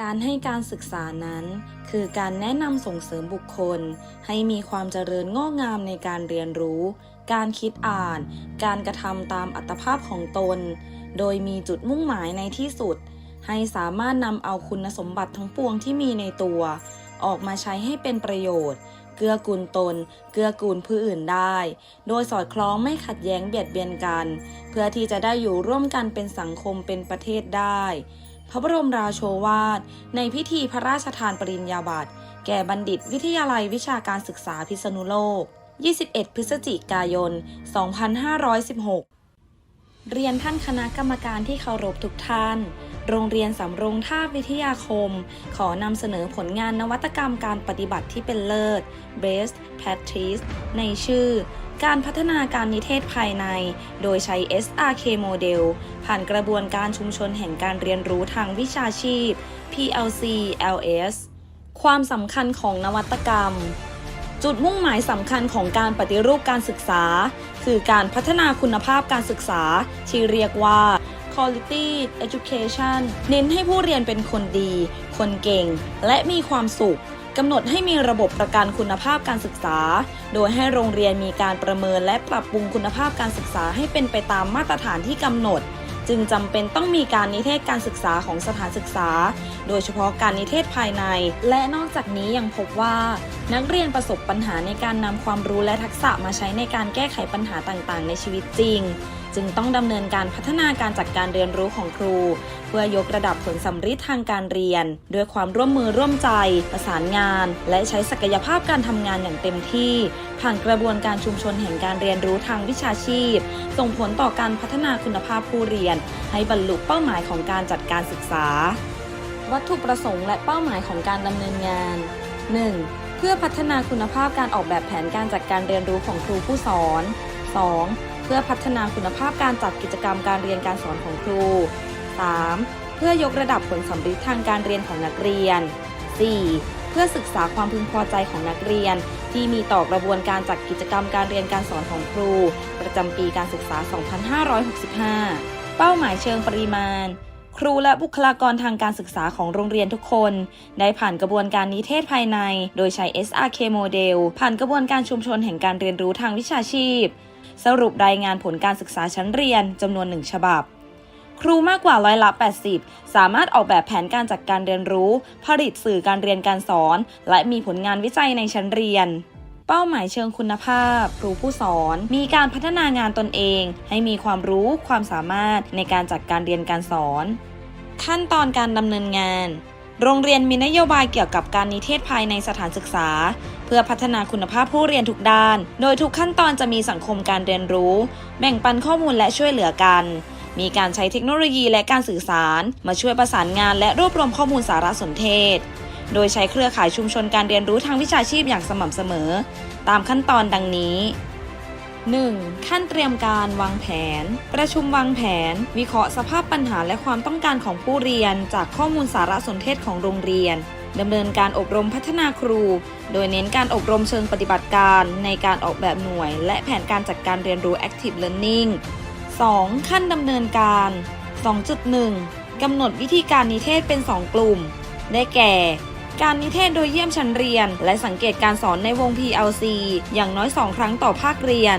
การให้การศึกษานั้น คือการแนะนำส่งเสริมบุคคล ให้มีความเจริญงอกงามในการเรียนรู้ การคิดอ่าน การกระทำตามอัตภาพของตน โดยมีจุดมุ่งหมายในที่สุด ให้สามารถนำเอาคุณสมบัติทั้งปวงที่มีในตัว ออกมาใช้ให้เป็นประโยชน์ เกื้อกูลตน เกื้อกูลผู้อื่นได้ โดยสอดคล้องไม่ขัดแย้งเบียดเบียนกัน เพื่อที่จะได้อยู่ร่วมกันเป็นสังคมเป็นประเทศได้ พระบรมราโชวาท ในพิธีพระราชทานปริญญาบัตรแก่บัณฑิตวิทยาลัยวิชาการศึกษาพิษณุโลก 21 พฤศจิกายน 2516 เรียนท่านคณะกรรมการที่เคารพทุกท่าน โรงเรียนสำโรงท่าวิทยาคม ขอนำเสนอผลงานนวัตกรรมการปฏิบัติที่เป็นเลิศ Best Practice ในชื่อ การพัฒนาการนิเทศภายใน โดยใช้ SRK โมเดลผ่านกระบวนการชุมชนแห่งการเรียนรู้ทางวิชาชีพ PLC LS ความสำคัญของนวัตกรรมจุดมุ่งหมายสำคัญของการปฏิรูปการศึกษา คือการพัฒนาคุณภาพการศึกษา ที่เรียกว่า quality education เน้นให้ผู้เรียนเป็นคนดี คนเก่ง และมีความสุขกำหนดให้มีระบบประกันคุณภาพการศึกษา โดยให้โรงเรียนมีการประเมินและปรับปรุงคุณภาพการศึกษาให้เป็นไปตามมาตรฐานที่กำหนด จึงจำเป็นต้องมีการนิเทศการศึกษาของสถานศึกษา โดยเฉพาะการนิเทศภายใน และนอกจากนี้ยังพบว่า นักเรียนประสบปัญหาในการนำความรู้และทักษะมาใช้ในการแก้ไขปัญหาต่างๆ ในชีวิตจริง จึงต้องดำเนินการพัฒนาการจัดการเรียนรู้ของครู เพื่อยกระดับผลสัมฤทธิ์ทางการเรียน ด้วยความร่วมมือร่วมใจ ประสานงาน และใช้ศักยภาพการทำงานอย่างเต็มที่ ผ่านกระบวนการชุมชนแห่งการเรียนรู้ทางวิชาชีพ ส่งผลต่อการพัฒนาคุณภาพผู้เรียน ให้บรรลุเป้าหมายของการจัดการศึกษา วัตถุประสงค์และเป้าหมายของการดำเนินงาน 1. เพื่อพัฒนาคุณภาพการออกแบบแผนการจัดการเรียนรู้ของครูผู้สอน 2. เพื่อพัฒนาคุณภาพการจัดกิจกรรมการเรียนการสอนของครู 3. เพื่อยกระดับผลสัมฤทธิ์ทางการเรียนของนักเรียน 4. เพื่อศึกษาความพึงพอใจของนักเรียน ที่มีต่อกระบวนการจัดกิจกรรมการเรียนการสอนของครู ประจำปีการศึกษา 2565 เป้าหมายเชิงปริมาณครูและบุคลากรทางการศึกษาของโรงเรียนทุกคน ได้ผ่านกระบวนการนิเทศภายใน โดยใช้ SRK โมเดลผ่านกระบวนการชุมชนแห่งการเรียนรู้ทางวิชาชีพ สรุปรายงานผลการศึกษาชั้นเรียนจำนวนหนึ่งฉบับ ครูมากกว่าร้อยละ 80 สามารถออกแบบแผนการจัดการเรียนรู้ ผลิตสื่อการเรียนการสอน และมีผลงานวิจัยในชั้นเรียนเป้าหมายเชิงคุณภาพ ครูผู้สอน มีการพัฒนางานตนเอง ให้มีความรู้ความสามารถในการจัดการเรียนการสอน ขั้นตอนการดำเนินงาน โรงเรียนมีนโยบายเกี่ยวกับการนิเทศภายในสถานศึกษา เพื่อพัฒนาคุณภาพผู้เรียนทุกด้าน โดยทุกขั้นตอนจะมีสังคมการเรียนรู้ แบ่งปันข้อมูลและช่วยเหลือกัน มีการใช้เทคโนโลยีและการสื่อสาร มาช่วยประสานงานและรวบรวมข้อมูลสารสนเทศ โดยใช้เครือข่ายชุมชนการเรียนรู้ทางวิชาชีพอย่างสม่ำเสมอ ตามขั้นตอนดังนี้ 1. ขั้นเตรียมการวางแผน ประชุมวางแผน วิเคราะห์สภาพปัญหาและความต้องการของผู้เรียน จากข้อมูลสารสนเทศของโรงเรียน ดำเนินการอบรมพัฒนาครู โดยเน้นการอบรมเชิงปฏิบัติการในการออกแบบหน่วย และแผนการจัดการเรียนรู้ Active Learning 2. ขั้นดำเนินการ 2.1 กำหนดวิธีการนิเทศเป็น 2 กลุ่ม ได้แก่ การนิเทศโดยเยี่ยมชั้นเรียน และสังเกตการสอนในวง PLC อย่างน้อย 2 ครั้งต่อภาคเรียน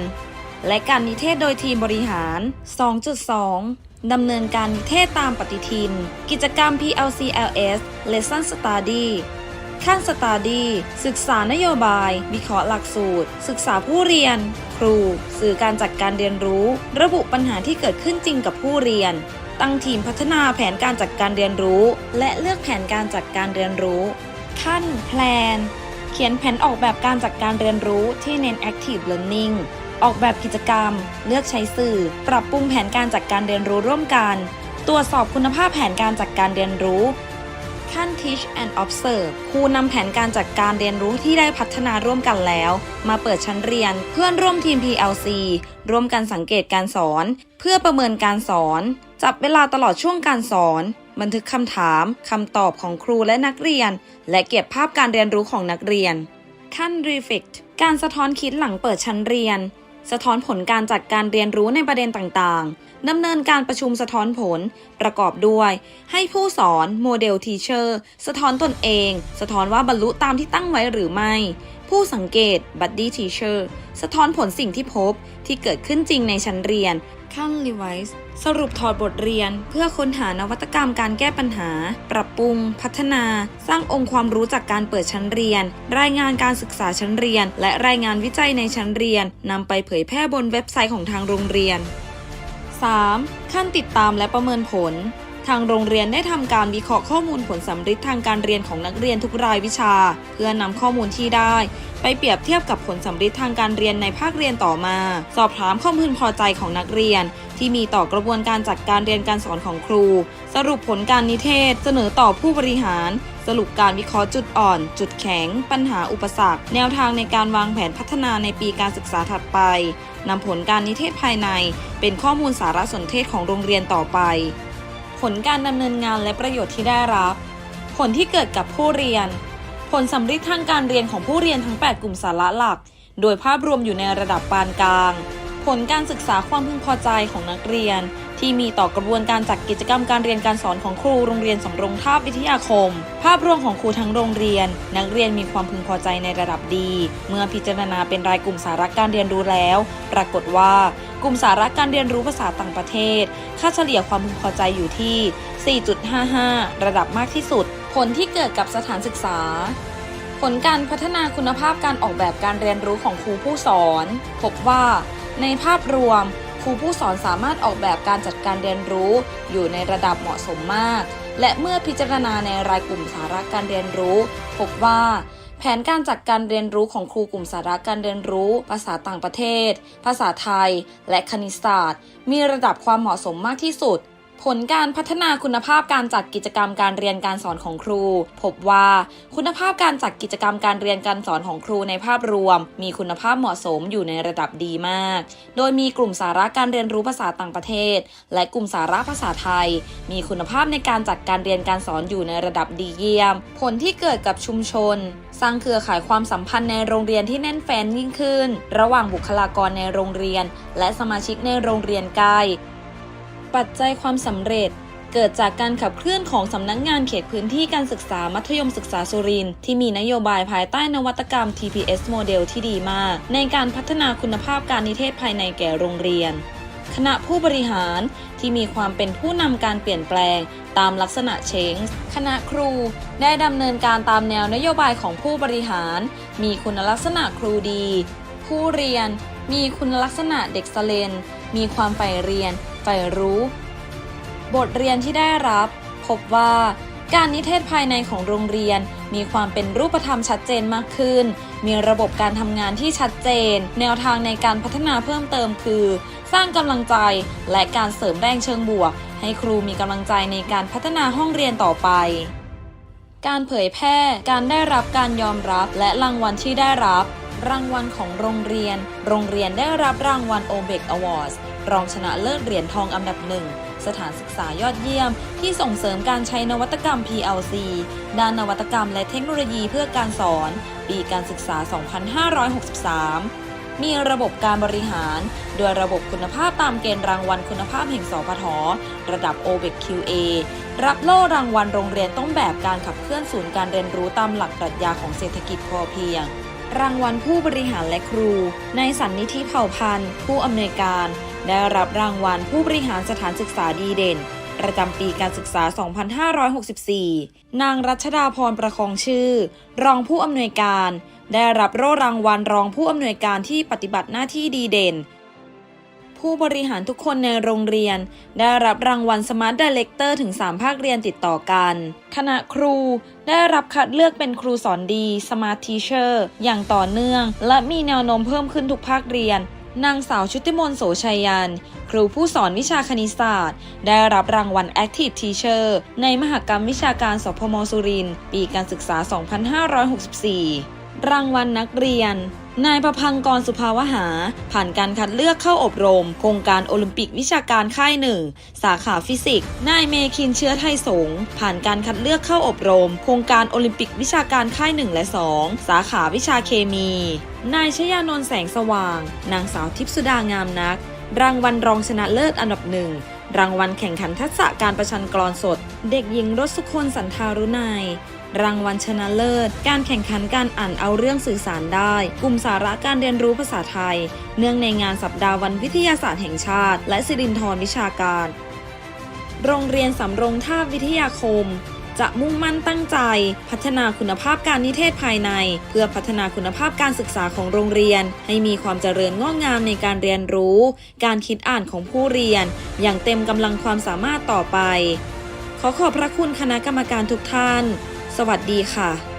และการนิเทศโดยทีมบริหาร 2.2 ดำเนินการนิเทศตามปฏิทิน กิจกรรม PLCLS Lesson Study ขั้น Study ศึกษานโยบาย วิเคราะห์หลักสูตร ศึกษาผู้เรียน ครู สื่อการจัดการเรียนรู้ ระบุปัญหาที่เกิดขึ้นจริงกับผู้เรียน ตั้งทีมพัฒนาแผนการจัดการเรียนรู้ และเลือกแผนการจัดการเรียนรู้ ขั้น Plan เขียนแผนออกแบบการจัดการเรียนรู้ที่เน้น Active Learning ออกแบบกิจกรรม เลือกใช้สื่อ ปรับปรุงแผนการจัดการเรียนรู้ร่วมกัน ตรวจสอบคุณภาพแผนการจัดการเรียนรู้ ขั้น Teach and Observe ครูนำแผนการจัดการเรียนรู้ที่ได้พัฒนาร่วมกันแล้ว มาเปิดชั้นเรียน เพื่อนร่วมทีม PLC ร่วมกันสังเกตการสอน เพื่อประเมินการสอน จับเวลาตลอดช่วงการสอน บันทึกคำถามคำตอบของครูและนักเรียน และเก็บภาพการเรียนรู้ของนักเรียน ขั้น Reflect การสะท้อนคิดหลังเปิดชั้นเรียน สะท้อนผลการจัดการเรียนรู้ในประเด็นต่างๆดำเนินการประชุมสะท้อนผล ประกอบด้วย ให้ผู้สอนโมเดลทีเชอร์สะท้อนตนเอง สะท้อนว่าบรรลุตามที่ตั้งไว้หรือไม่ ผู้สังเกตบัดดี้ทีเชอร์สะท้อนผลสิ่งที่พบที่เกิดขึ้นจริงในชั้นเรียน ขั้นรีวิสสรุปถอดบทเรียน เพื่อค้นหานวัตกรรมการแก้ปัญหา ปรับปรุง พัฒนา สร้างองค์ความรู้จากการเปิดชั้นเรียน รายงานการศึกษาชั้นเรียน และรายงานวิจัยในชั้นเรียนนำไปเผยแพร่บนเว็บไซต์ของทางโรงเรียน 3. ขั้นติดตามและประเมินผล ทางโรงเรียนได้ทำการวิเคราะห์ข้อมูลผลสัมฤทธิ์ทางการเรียนของนักเรียนทุกรายวิชา เพื่อนำข้อมูลที่ได้ ไปเปรียบเทียบกับผลสัมฤทธิ์ทางการเรียนในภาคเรียนต่อมา สอบถามข้อมูลพอใจของนักเรียน ที่มีต่อกระบวนการจัดการเรียนการสอนของครู สรุปผลการนิเทศ เสนอต่อผู้บริหาร สรุปการวิเคราะห์จุดอ่อน จุดแข็ง ปัญหาอุปสรรค แนวทางในการวางแผนพัฒนาในปีการศึกษาถัดไปนำผลการนิเทศภายใน เป็นข้อมูลสารสนเทศของโรงเรียนต่อไป ผลการดำเนินงานและประโยชน์ที่ได้รับ ผลที่เกิดกับผู้เรียน ผลสำฤทธิ์ทางการเรียนของผู้เรียนทั้ง 8 กลุ่มสาระหลัก โดยภาพรวมอยู่ในระดับปานกลาง ผลการศึกษาความพึงพอใจของนักเรียน ที่มีต่อกระบวนการจัดกิจกรรมการเรียนการสอนของครูโรงเรียนสำรงทาบวิทยาคม ภาพรวมของครูทั้งโรงเรียน นักเรียนมีความพึงพอใจในระดับดี เมื่อพิจารณาเป็นรายกลุ่มสาระการเรียนรู้แล้ว ปรากฏว่า กลุ่มสาระการเรียนรู้ภาษาต่างประเทศ ค่าเฉลี่ยความพึงพอใจอยู่ที่ 4.55 ระดับมากที่สุด ผลที่เกิดกับสถานศึกษา ผลการพัฒนาคุณภาพการออกแบบการเรียนรู้ของครูผู้สอน พบว่า ในภาพรวม ครูผู้สอนสามารถออกแบบการจัดการเรียนรู้อยู่ในระดับเหมาะสมมาก และเมื่อพิจารณาในรายกลุ่มสาระการเรียนรู้ พบว่า แผนการจัดการเรียนรู้ของครูกลุ่มสาระการเรียนรู้ ภาษาต่างประเทศ ภาษาไทย และคณิตศาสตร์ มีระดับความเหมาะสมมากที่สุด ผลการพัฒนาคุณภาพการจัดกิจกรรมการเรียนการสอนของครู พบว่าคุณภาพการจัดกิจกรรมการเรียนการสอนของครูในภาพรวม มีคุณภาพเหมาะสมอยู่ในระดับดีมาก โดยมีกลุ่มสาระการเรียนรู้ภาษาต่างประเทศ และกลุ่มสาระภาษาไทย มีคุณภาพในการจัดการเรียนการสอนอยู่ในระดับดีเยี่ยม ผลที่เกิดกับชุมชน สร้างเครือข่ายความสัมพันธ์ในโรงเรียนที่แน่นแฟ้นยิ่งขึ้น ระหว่างบุคลากรในโรงเรียน และสมาชิกในโรงเรียนใกล้ ปัจจัยความสำเร็จเกิดจากการขับเคลื่อนของสำนักงงานเขตพื้นที่การศึกษามัธยมศึกษาสุรินทร์ที่มีนโยบายภายใต้นวัตกรรม TPS โมเดลที่ดีมาก ในการพัฒนาคุณภาพการนิเทศภายในแก่โรงเรียน คณะผู้บริหารที่มีความเป็นผู้นำการเปลี่ยนแปลง ตามลักษณะเชงคณะครูได้ดำเนินการตามแนวนโยบายของผู้บริหาร มีคุณลักษณะครูดี ผู้เรียน มีคุณลักษณะเด็กสเลน มีความใฝ่เรียน ฝ่รู้ บทเรียนที่ได้รับ พบว่าการนิเทศภายในของโรงเรียน มีความเป็นรูปธรรมชัดเจนมากขึ้น มีระบบการทำงานที่ชัดเจน แนวทางในการพัฒนาเพิ่มเติมคือ สร้างกำลังใจและการเสริมแรงเชิงบวก ให้ครูมีกำลังใจในการพัฒนาห้องเรียนต่อไปการเผยแพร่ การได้รับการยอมรับ และรางวัลที่ได้รับ รางวัลของโรงเรียน โรงเรียนได้รับรางวัล o b e c Awards ร รองชนะเลิศเหรียญทองอันดับหนึ่ง สถานศึกษายอดเยี่ยม ที่ส่งเสริมการใช้นวัตกรรม PLC ด้านนวัตกรรมและเทคโนโลยีเพื่อการสอน ปีการศึกษา 2563 มีระบบการบริหาร โดยระบบคุณภาพตามเกณฑ์รางวัลคุณภาพแห่งสพทระดับ o b e c QA รับโล่รางวัลโรงเรียนต้นแบบการขับเคลื่อนศูนย์การเรียนรู้ตามหลักปรัชญาของเศรษฐกิจพอเพียงรางวัลผู้บริหารและครู ในสันนิธิเผ่าพันธุ์ ผู้อำนวยการ ได้รับรางวัลผู้บริหารสถานศึกษาดีเด่น ประจำปีการศึกษา 2564 นางรัชดาพรประคองชื่อ รองผู้อำนวยการ ได้รับโล่รางวัลรองผู้อำนวยการที่ปฏิบัติหน้าที่ดีเด่น ผู้บริหารทุกคนในโรงเรียน ได้รับรางวัล Smart Director ถึง 3 ภาคเรียนติดต่อกัน คณะครูได้รับคัดเลือกเป็นครูสอนดี Smart Teacher อย่างต่อเนื่อง และมีแนวโน้มเพิ่มขึ้นทุกภาคเรียน นางสาวชุติมนโสชัยยัน ครูผู้สอนวิชาคณิตศาสตร์ ได้รับรางวัล Active Teacher ในมหกรรมวิชาการสพมสุรินทร์ปีการศึกษา 2564 รางวัลนักเรียน นายประพังกรสุภาวหา ผ่านการคัดเลือกเข้าอบรม โครงการโอลิมปิกวิชาการค่ายหนึ่งสาขาฟิสิกส์นายเมคินเชื้อไทยสงผ่านการคัดเลือกเข้าอบรม โครงการโอลิมปิกวิชาการค่ายหนึ่งและ 2 สาขาวิชาเคมี นายชยานนท์แสงสว่าง นางสาวทิพสุดางามนัก รางวัลรองชนะเลิศอันดับหนึ่งรางวัลแข่งขันทักษะการประชันกลอนสด เด็กหญิงรสสุคนสันทารุณัย รางวัลชนะเลิศ การแข่งขันการอ่านเอาเรื่องสื่อสารได้ กลุ่มสาระการเรียนรู้ภาษาไทย เนื่องในงานสัปดาห์วันวิทยาศาสตร์แห่งชาติ และสิรินทรวิชาการ โรงเรียนสำรงท่าวิทยาคม จะมุ่งมั่นตั้งใจ พัฒนาคุณภาพการนิเทศภายใน เพื่อพัฒนาคุณภาพการศึกษาของโรงเรียน ให้มีความเจริญงอกงามในการเรียนรู้ การคิดอ่านของผู้เรียน อย่างเต็มกำลังความสามารถต่อไป ขอขอบพระคุณคณะกรรมการทุกท่าน สวัสดีค่ะ